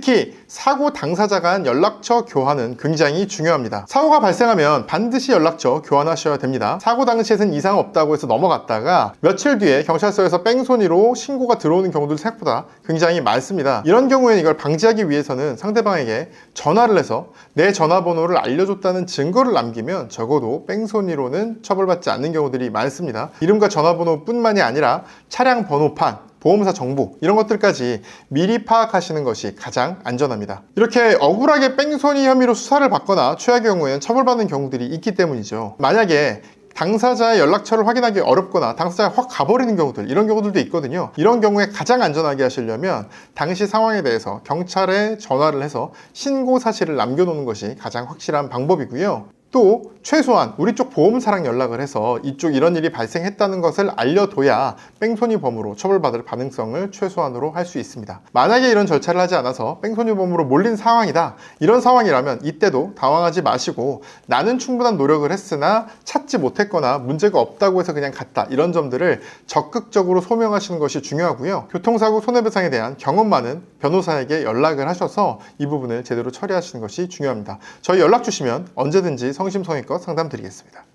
특히 사고 당사자 간 연락처 교환은 굉장히 중요합니다. 사고가 발생하면 반드시 연락처 교환하셔야 됩니다. 사고 당시에는 이상 없다고 해서 넘어갔다가 며칠 뒤에 경찰서에서 뺑소니로 신고가 들어오는 경우도 생각보다 굉장히 많습니다. 이런 경우에는 이걸 방지하기 위해서는 상대방에게 전화를 해서 내 전화번호를 알려줬다는 증거를 남기면 적어도 뺑소니로는 처벌받지 않는 경우들이 많습니다. 이름과 전화번호뿐만이 아니라 차량 번호판, 보험사 정보 이런 것들까지 미리 파악하시는 것이 가장 안전합니다. 이렇게 억울하게 뺑소니 혐의로 수사를 받거나 최악의 경우에는 처벌받는 경우들이 있기 때문이죠. 만약에 당사자의 연락처를 확인하기 어렵거나 당사자가 확 가버리는 경우들 이런 경우들도 있거든요 이런 경우에 가장 안전하게 하시려면 당시 상황에 대해서 경찰에 전화를 해서 신고 사실을 남겨놓는 것이 가장 확실한 방법이고요 또 최소한 우리 쪽 보험사랑 연락을 해서 이쪽 이런 일이 발생했다는 것을 알려둬야 뺑소니범으로 처벌받을 가능성을 최소한으로 할 수 있습니다. 만약에 이런 절차를 하지 않아서 뺑소니범으로 몰린 상황이다. 이런 상황이라면 이때도 당황하지 마시고 나는 충분한 노력을 했으나 찾지 못했거나 문제가 없다고 해서 그냥 갔다. 이런 점들을 적극적으로 소명하시는 것이 중요하고요. 교통사고 손해배상에 대한 경험 많은 변호사에게 연락을 하셔서 이 부분을 제대로 처리하시는 것이 중요합니다. 저희 연락 주시면 언제든지 성심성의껏 상담 드리겠습니다.